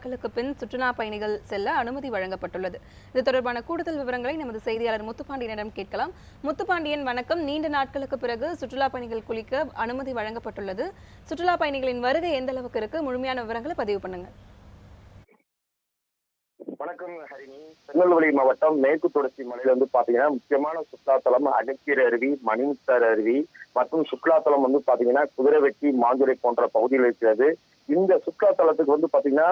நாட்களுக்கு பின் சுற்றுலா பயணிகள் செல்ல அனுமதி வழங்கப்பட்டுள்ளது. இது தொடர்பான கூடுதல் விவரங்களை நமது செய்தியாளர் முத்துப்பாண்டியனிடம் கேட்கலாம். முத்துப்பாண்டியன் வணக்கம். நீண்ட நாட்களுக்கு பிறகு சுற்றுலா பயணிகள் குளிக்க அனுமதி வழங்கப்பட்டுள்ளது. சுற்றுலா பயணிகளின் வருகை எந்த அளவுக்கு இருக்கு? முழுமையான விவரங்களை பதிவு பண்ணுங்க வணக்கம் ஹரிணி திருநெல்வேலி மாவட்டம் மேற்கு தொடர்ச்சி மலையில வந்து பாத்தீங்கன்னா முக்கியமான சுற்றுலாத்தலம் அகக்கீரை அருவி மணிமுத்தர் அருவி மற்றும் சுற்றுலாத்தலம் வந்து பாத்தீங்கன்னா குதிரைவெட்டி மாந்துரை போன்ற பகுதியில் இருக்கிறது. இந்த சுற்றுலாத்தலத்துக்கு வந்து பாத்தீங்கன்னா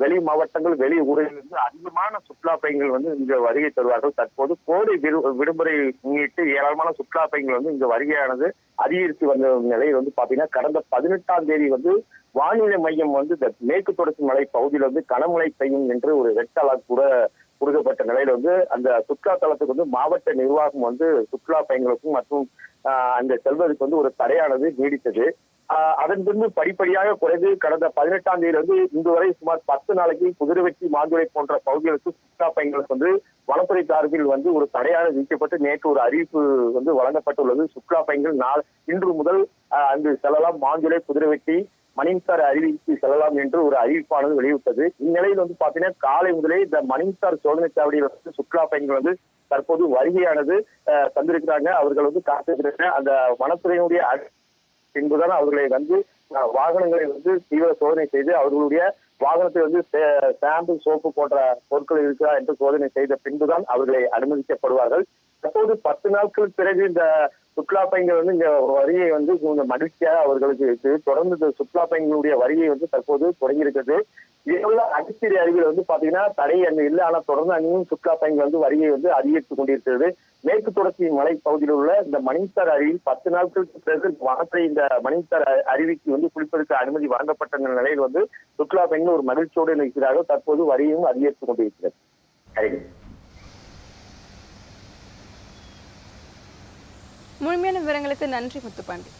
வெளி மாவட்டங்கள் வெளி ஊரிலிருந்து அதிகமான சுற்றுலா பயணிகள் வந்து இங்க வருகை தருவார்கள். தற்போது கோடை விடுமுறை முன்னிட்டு ஏராளமான சுற்றுலா பயணிகள் வந்து இங்க வருகையானது அதிகரித்து வந்த நிலையில் வந்து பாத்தீங்கன்னா கடந்த பதினெட்டாம் தேதி வந்து வானிலை மையம் வந்து இந்த மேற்கு தொடர்ச்சி மலை பகுதியில் வந்து கனமழை பெய்யும் என்று ஒரு ரெட் அலர்ட் கூட கொடுக்கப்பட்ட நிலையில வந்து அந்த சுற்றுலா தலத்துக்கு வந்து மாவட்ட நிர்வாகம் வந்து சுற்றுலா பயணிகளுக்கும் மற்றும் அந்த செல்வதற்கு வந்து ஒரு தடையானது நீடித்தது. அதன் பின்பு படிப்படியாக குறைந்து கடந்த பதினெட்டாம் தேதி வந்து இன்று வரை சுமார் பத்து நாளைக்கு குதிரைவெட்டி மாந்துரை போன்ற பகுதிகளுக்கு சுற்றுலா பயணிகளுக்கு வந்து வனத்துறை சார்பில் வந்து ஒரு தடையாக விதிக்கப்பட்டு நேற்று ஒரு அறிவிப்பு வந்து வழங்கப்பட்டுள்ளது. சுற்றுலா பயணிகள் நாள் இன்று முதல் அங்கு செல்லலாம். மாந்துரை குதிரைவெட்டி மணின்சார் அறிவிக்கு செல்லலாம் என்று ஒரு அறிவிப்பானது வெளியிட்டது. இந்நிலையில் வந்து பாத்தீங்கன்னா காலை முதலே இந்த மணின்சார் சோதனை சாவடியில் வந்து சுற்றுலா பயணிகள் வந்து தற்போது வருகையானது தந்திருக்கிறாங்க. அவர்கள் வந்து காத்திருக்கிறாங்க. அந்த வனத்துறையினுடைய பின்புதான் அவர்களை வந்து வாகனங்களை வந்து தீவிர சோதனை செய்து அவர்களுடைய வாகனத்தை வந்து சே- ஷாம்பு சோப்பு போன்ற பொருட்கள் இருக்கிறா என்று சோதனை செய்த பின்புதான் அவர்களை அனுமதிக்கப்படுவார்கள். தற்போது பத்து நாட்கள் பிறகு இந்த சுற்றுலா பயணிகள் வந்து இந்த வரியை வந்து கொஞ்சம் மகிழ்ச்சியாக அவர்களுக்கு இருக்கு தொடர்ந்து இந்த சுற்றுலா பயணிகளுடைய வரியை வந்து தற்போது தொடங்கியிருக்கிறது. இதேபோல அடிச்சேரி அருவியில் வந்து பாத்தீங்கன்னா தடை அங்கு இல்லை. ஆனால் தொடர்ந்து அங்கேயும் சுற்றுலா பயணிகள் வந்து வருகை வந்து அதிகரித்துக் கொண்டிருக்கிறது. மேற்கு தொடர்ச்சி மலை பகுதியில் உள்ள இந்த மணிசார் அருவியில் பத்து நாட்களுக்கு பிறகு வனத்துறை இந்த மணிசார் அருவிக்கு வந்து குளிப்பதற்கு அனுமதி வழங்கப்பட்ட நிலையில் வந்து சுற்றுலா பயணிகள் ஒரு மகிழ்ச்சியோடு இருக்கிறார்கள் தற்போது வரியும் அதிகரித்துக் கொண்டிருக்கிறது. முழுமையான விவரங்களுக்கு நன்றி முத்துப்பாண்டி.